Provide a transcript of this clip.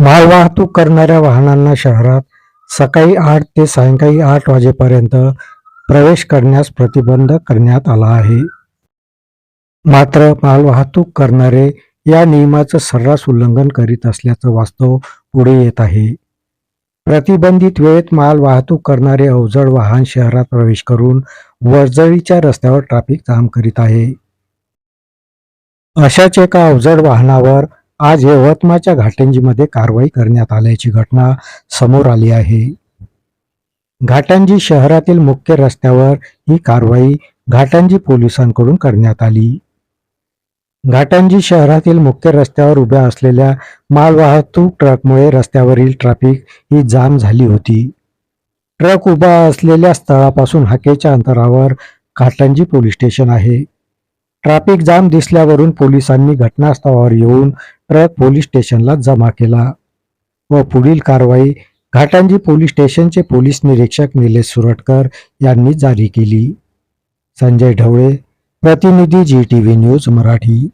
मालवाहतूक करणाऱ्या वाहनांना शहरात सकाळी आठ ते सायंकाळी आठ वाजेपर्यंत प्रवेश करण्यास प्रतिबंध करण्यात आला आहे. मात्र मालवाहतूक करणारे या नियमाचं सर्रास उल्लंघन करीत असल्याचं वास्तव पुढे येत आहे. प्रतिबंधित वेळेत माल वाहतूक करणारे अवजड वाहन शहरात प्रवेश करून वर्जळीच्या रस्त्यावर ट्रॅफिक जाम करीत आहे. अशाच एका अवजड वाहनावर आज यवतमाळच्या घाटंजीमध्ये कारवाई करण्यात आल्याची घटना समोर आली आहे. घाटंजी शहरातील मुख्य रस्त्यावर ही कारवाई घाटंजी पोलिसांकडून करण्यात आली. घाटंजी शहरातील मुख्य रस्त्यावर उभ्या असलेल्या मालवाहतूक ट्रकमुळे रस्त्यावरील ट्रॅफिक ही जाम झाली होती. ट्रक उभा असलेल्या स्थळापासून हाकेच्या अंतरावर घाटंजी पोलीस स्टेशन आहे. ट्रॅफिक जाम दिसल्यावरून पोलिसांनी घटनास्थळावर येऊन ट्रक पोलीस स्टेशनला जमा केला व पुढील कारवाई घाटंजी पोलीस स्टेशनचे पोलीस निरीक्षक निलेश सुरटकर यांनी जारी केली. संजय ढवळे प्रतिनिधी G T V news Marathi.